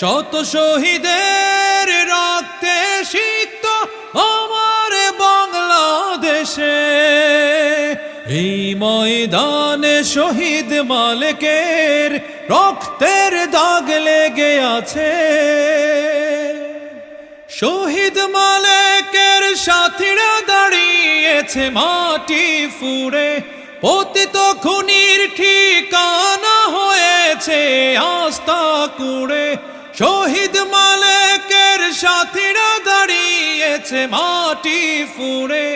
শত শহীদের রক্তে সিক্ত আমার বাংলাদেশে। এই ময়দানে শহীদ মালিকের রক্তের দাগ লেগে আছে। শহীদ মালিকের সাথীরা দাঁড়িয়েছে মাটি ফুড়ে। পতিত খুনির ঠিকানা হয়েছে আস্তা কুড়ে শহীদ মালিকের সাথীরা দাঁড়িয়েছে মাটি ফুড়ে।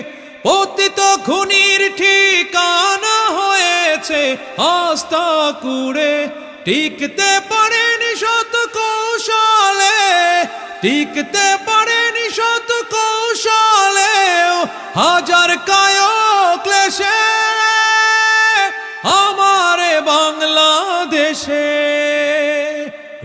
পতিত খুনির ঠিকানা হয়েছে আস্তা কুড়ে। টিকতে পারেনি শত কৌশলে, টিকতে পারেনি শত কৌশলে হাজার কায় ক্লেশে আমার বাংলাদেশে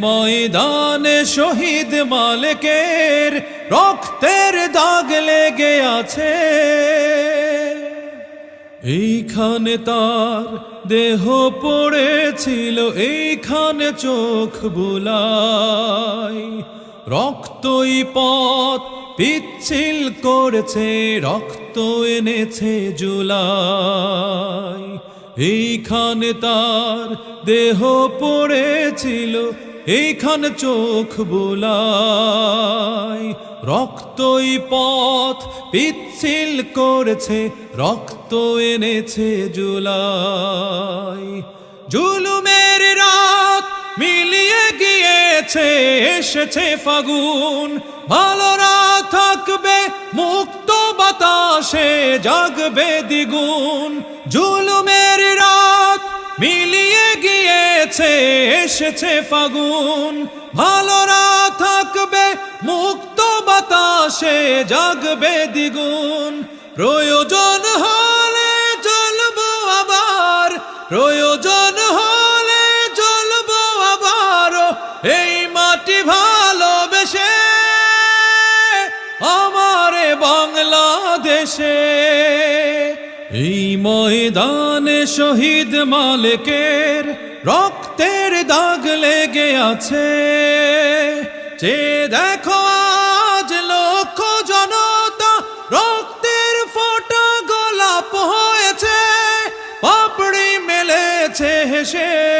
ময়দানে শহীদ মালিকের রক্তের দাগ লেগে আছে। এইখানে তার দেহ পড়েছিল, এইখানে চোখ বুলাই। রক্তই পথ পিচ্ছিল করেছে, রক্ত এনেছে জুলাই। এইখানে তার দেহ পড়েছিল এইখানে চোখ বুলাই। রক্তই পথ পিচ্ছিল করেছে, রক্ত এনেছে জুলাই। জুলুমের রাত মিলিয়ে গিয়েছে, এসেছে ফাগুন। ভালোরা থাকবে মুক্ত বাতাসে, জাগবে দ্বিগুণ। জুলুমের রাত মিলিয়ে গিয়েছে এসেছে ফাগুন। ভালোরা থাকবে মুক্ত বাতাসে, জাগবে দ্বিগুণ। প্রয়োজন হলে জ্বলবো আবার, প্রয়োজন হলে জ্বলবো আবার এই মাটি ভালোবেসে আমার বাংলাদেশে। এই ময়দানে শহীদ মালিকের রক্তের দাগ লেগে আছে। যে দেখো আজ লক্ষ জনতা রক্তের ফোটা গোলাপ হয়েছে, পাপড়ি মেলেছে হেসে।